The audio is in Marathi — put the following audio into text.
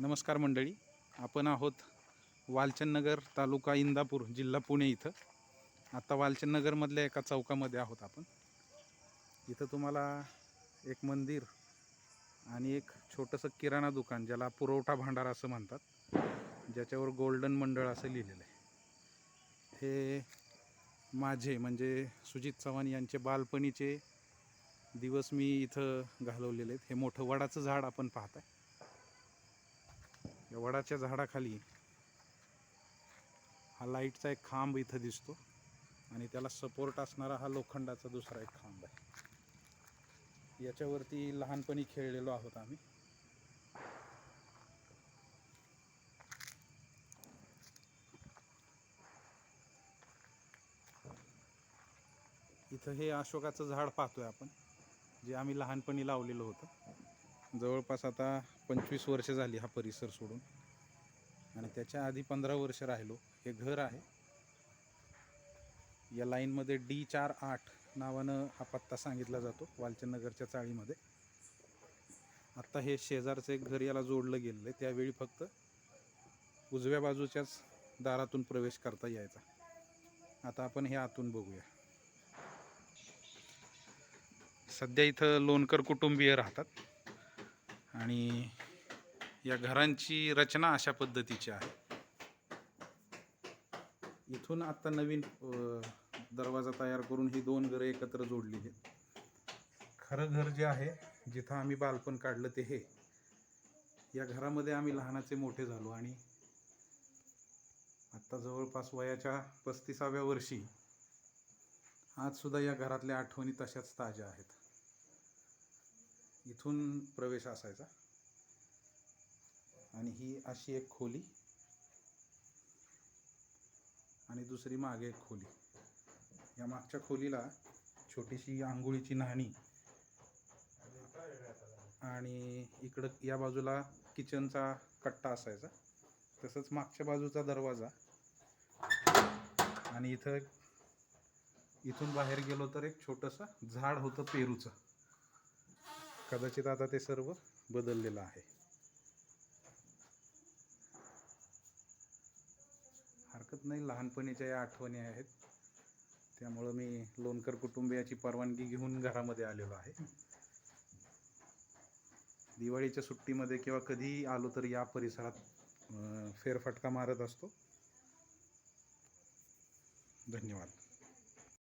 नमस्कार मंडळी. आपण आहोत वालचंदनगर तालुका इंदापूर जिल्हा पुणे इथं. आत्ता वालचंदनगरमधल्या एका चौकामध्ये आहोत आपण. इथं तुम्हाला एक मंदिर आणि एक छोटंसं किराणा दुकान ज्याला पुरवठा भांडार असं म्हणतात ज्याच्यावर गोल्डन मंडळ असं लिहिलेलं आहे. हे माझे म्हणजे सुजित चव्हाण यांचे बालपणीचे दिवस मी इथं घालवलेले आहेत. हे मोठं वडाचं झाड आपण पाहत आहे या वडाच्या झाडाखाली हा लाईटचा एक खांब इथं दिसतो आणि त्याला सपोर्ट असणारा हा लोखंडाचा दुसरा एक खांब आहे. याच्यावरती लहानपणी खेळलेलो आहोत आम्ही. इथं हे अशोकाचं झाड पाहतोय आपण जे आम्ही लहानपणी लावलेलं होतं. जवळपास आता पंचवीस वर्ष झाली हा परिसर सोडून. आणि त्याच्या आधी पंधरा वर्ष राहिलो. हे घर आहे. या लाईनमध्ये डी चार आठ नावानं हा पत्ता सांगितला जातो वालचंदनगरच्या चाळीमध्ये. आत्ता हे शेजारचं एक घर याला जोडलं गेलेलं आहे. त्यावेळी फक्त उजव्या बाजूच्याच दारातून प्रवेश करता यायचा. आता आपण हे आतून बघूया. सध्या इथं लोणकर कुटुंबीय राहतात. आणि या घरांची रचना अशा पद्धतीची आहे. इथून आता नवीन दरवाजा तयार करून ही दोन घरं एकत्र जोडलेली आहेत. खरं घर जे आहे जिथं आम्ही बालपण काढलं ते हे. या घरामध्ये आम्ही लहानाचे मोठे झालो आणि आत्ता जवळपास वयाच्या पस्तीसाव्या वर्षी आज सुद्धा या घरातल्या आठवणी तशाच ताज्या आहेत. इथून प्रवेश असायचा. आणि ही अशी एक खोली. आणि दुसरी मागे एक खोली. या मागच्या खोलीला छोटीशी आंघोळीची न्हाणी. आणि इकडं या बाजूला किचनचा कट्टा असायचा. तसंच मागच्या बाजूचा दरवाजा. आणि इथं इथून बाहेर गेलो तर एक छोटंसं झाड होतं पेरूचं. कदाचित आता ते सर्व बदललेलं आहे. हरकत नाही लहानपणीच्या या आठवणी आहेत. त्यामुळं मी लोणकर कुटुंबियाची परवानगी घेऊन घरामध्ये आलेलो आहे. दिवाळीच्या सुट्टीमध्ये किंवा कधीही आलो तर या परिसरात फेरफटका मारत असतो. धन्यवाद.